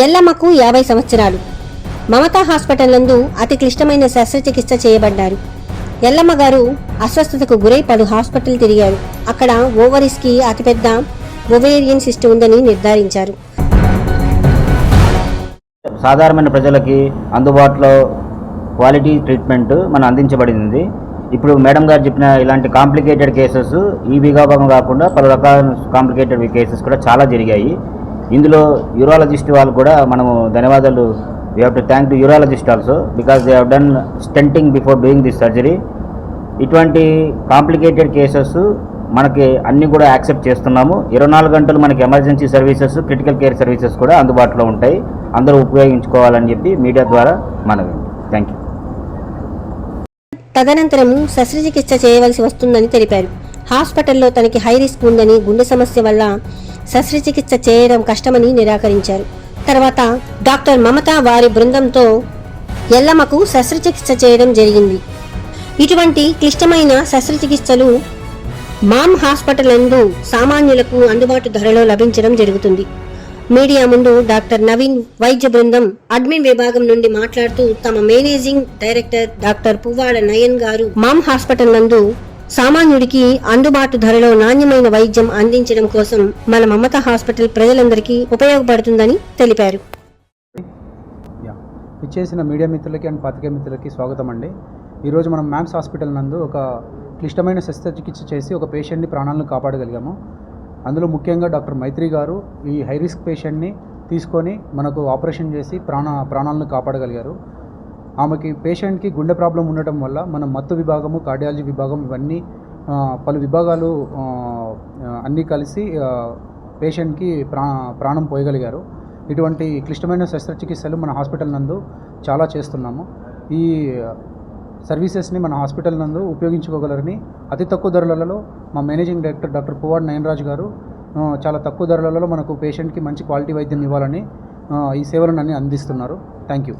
ఎల్లమ్మకు యాభై సంవత్సరాలు. మమతా హాస్పిటల్ నందు అతి క్లిష్టమైన శస్త్రచికిత్స చేయబడ్డారు. ఎల్లమ్మ గారు అస్వస్థతకు గురై పలు హాస్పిటల్ తిరిగారు. అక్కడ ఓవరీస్కి అతిపెద్ద ఒవేరియన్ సిస్ట్ ఉందని నిర్ధారించారు. సాధారణమైన ప్రజలకి అందుబాటులో క్వాలిటీ ట్రీట్మెంట్ మనం అందించబడింది. ఇప్పుడు మేడం గారు చెప్పిన ఇలాంటి కాంప్లికేటెడ్ కేసెస్ ఈ విభాగం కాకుండా పలు రకాల కాంప్లికేటెడ్ కేసెస్ కూడా చాలా జరిగాయి. ఇందులో యూరాలజిస్ట్ వాళ్ళు కూడా మనము ధన్యవాదాలు. We have to thank to urologist also because they have done stenting before doing this surgery ఇటువంటి కాంప్లికేటెడ్ కేసెస్ మనకి అన్నీ కూడా యాక్సెప్ట్ చేస్తున్నాము. ఇరవై నాలుగు గంటలు మనకి emergency services critical care services కూడా అందుబాటులో ఉంటాయి. అందరూ ఉపయోగించుకోవాలని చెప్పి మీడియా ద్వారా మనవి. థ్యాంక్ యూ తదనంతరము శస్త్రచికిత్స చేయవలసి వస్తుందని తెలిపారు. హాస్పిటల్లో తనకి హై రిస్క్ ఉందని గుండె సమస్య వల్ల శస్త్రచికిత్స చేయడం కష్టమని నిరాకరించారు. తర్వాత డాక్టర్ మమత వారి బృందంతో ఎల్లమ్మకు శస్త్రచికిత్స చేయడం జరిగింది. ఇటువంటి క్లిష్టమైన శస్త్రచికిత్సలు మామ్ హాస్పిటల్ నందు సామాన్యులకు అందుబాటు ధరలో లభించడం జరుగుతుంది. మీడియా ముందు డాక్టర్ నవీన్ వైద్య బృందం అడ్మిన్ విభాగం నుండి మాట్లాడుతూ తమ managing director doctor Puvvada Nayan గారు మామ్ హాస్పిటల్ నందు సామాన్యుడికి అందుబాటు ధరలో నాణ్యమైన వైద్యం అందించడం కోసం మన మమత హాస్పిటల్ ప్రజలందరికీ ఉపయోగపడుతుందని తెలిపారు. యా ఇచ్చేసిన మీడియా మిత్రులకి అండ్ పాతికేయ మిత్రులకి స్వాగతం అండి. ఈరోజు మనం మ్యామ్స్ హాస్పిటల్ నందు ఒక క్లిష్టమైన శస్త్రచికిత్స చేసి ఒక పేషెంట్ని ప్రాణాలను కాపాడగలిగాము. అందులో ముఖ్యంగా డాక్టర్ మైత్రి గారు ఈ హై రిస్క్ పేషెంట్ని తీసుకొని మనకు ఆపరేషన్ చేసి ప్రాణ ప్రాణాలను కాపాడగలిగారు. ఆమెకి పేషెంట్కి గుండె ప్రాబ్లం ఉండటం వల్ల మనం మత్తు విభాగము కార్డియాలజీ విభాగం ఇవన్నీ పలు విభాగాలు అన్నీ కలిసి పేషెంట్కి ప్రా ప్రాణం పోయగలిగారు. ఇటువంటి క్లిష్టమైన శస్త్రచికిత్సలు మన హాస్పిటల్ నందు చాలా చేస్తున్నాము. ఈ సర్వీసెస్ని మన హాస్పిటల్ నందు ఉపయోగించుకోగలరని అతి తక్కువ ధరలలో మా managing director doctor Puvvada Nayanraj గారు చాలా తక్కువ ధరలలో మనకు పేషెంట్కి మంచి క్వాలిటీ వైద్యం ఇవ్వాలని ఈ సేవలను అన్ని అందిస్తున్నారు. Thank you